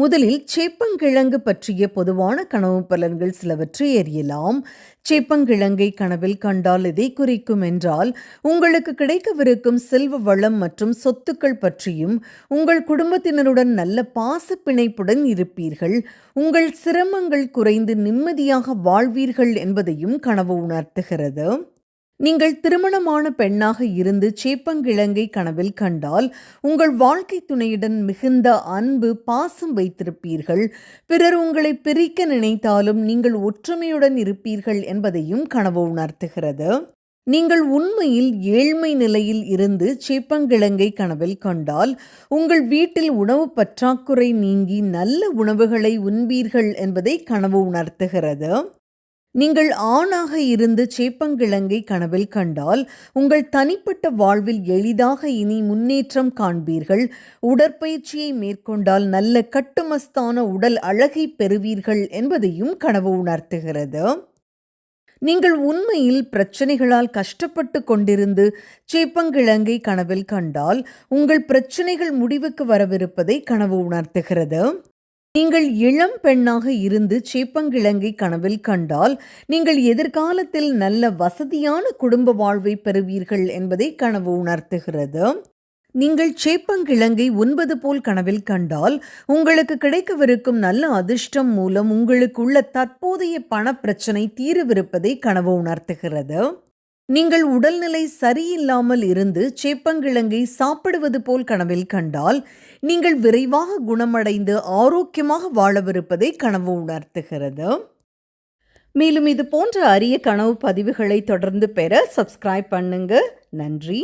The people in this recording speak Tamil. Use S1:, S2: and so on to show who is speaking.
S1: முதலில் சேப்பங்கிழங்கு பற்றிய பொதுவான கனவு பலன்கள் சிலவற்றை அறியலாம். சேப்பங்கிழங்கை கனவில் கண்டால் எதை குறிக்கும் என்றால் உங்களுக்கு கிடைக்கவிருக்கும் செல்வ வளம் மற்றும் சொத்துக்கள் பற்றியும் உங்கள் குடும்பத்தினருடன் நல்ல பாச பிணைப்புடன் இருப்பீர்கள். உங்கள் சிரமங்கள் குறைந்து நிம்மதியாக வாழ்வீர்கள் என்பதையும் கனவு உணர்த்துகிறது. நீங்கள் திருமணமான பெண்ணாக இருந்து சேப்பங்கிழங்கை கனவில் கண்டால் உங்கள் வாழ்க்கை துணையுடன் மிகுந்த அன்பு பாசம் வைத்திருப்பீர்கள். பிறர் உங்களை பிரிக்க நினைத்தாலும் நீங்கள் ஒற்றுமையுடன் இருப்பீர்கள் என்பதையும் கனவு உணர்த்துகிறது. நீங்கள் உண்மையில் ஏழ்மை நிலையில் இருந்து சேப்பங்கிழங்கை கனவில் கண்டால் உங்கள் வீட்டில் உணவு பற்றாக்குறை நீங்கி நல்ல உணவுகளை உண்பீர்கள் என்பதை கனவு உணர்த்துகிறது. நீங்கள் ஆணாக இருந்து சேப்பங்கிழங்கை கனவில் கண்டால் உங்கள் தனிப்பட்ட வாழ்வில் எளிதாக இனி முன்னேற்றம் காண்பீர்கள். உடற்பயிற்சியை மேற்கொண்டால் நல்ல கட்டுமஸ்தான உடல் அழகை பெறுவீர்கள் என்பதையும் கனவு உணர்த்துகிறது. நீங்கள் உண்மையில் பிரச்சனைகளால் கஷ்டப்பட்டு கொண்டிருந்து சேப்பங்கிழங்கை கனவில் கண்டால் உங்கள் பிரச்சனைகள் முடிவுக்கு வரவிருப்பதை கனவு உணர்த்துகிறது. நீங்கள் இளம் பெண்ணாக இருந்து சேப்பங்கிழங்கை கனவில் கண்டால் நீங்கள் எதிர்காலத்தில் நல்ல வசதியான குடும்ப வாழ்வை பெறுவீர்கள் என்பதை கனவு உணர்த்துகிறது. நீங்கள் சேப்பங்கிழங்கை உண்பது போல் கனவில் கண்டால் உங்களுக்கு கிடைக்கவிருக்கும் நல்ல அதிர்ஷ்டம் மூலம் உங்களுக்குள்ள தற்போதைய பண பிரச்சனை தீரவிருப்பதை கனவு உணர்த்துகிறது. நீங்கள் உடல்நிலை சரியில்லாமல் இருந்து சேப்பங்கிழங்கை சாப்பிடுவது போல் கனவில் கண்டால் நீங்கள் விரைவாக குணமடைந்து ஆரோக்கியமாக வாழவிருப்பதை கனவு உணர்த்துகிறது. மேலும் இது போன்ற அரிய கனவு பதிவுகளை தொடர்ந்து பெற சப்ஸ்கிரைப் பண்ணுங்க. நன்றி.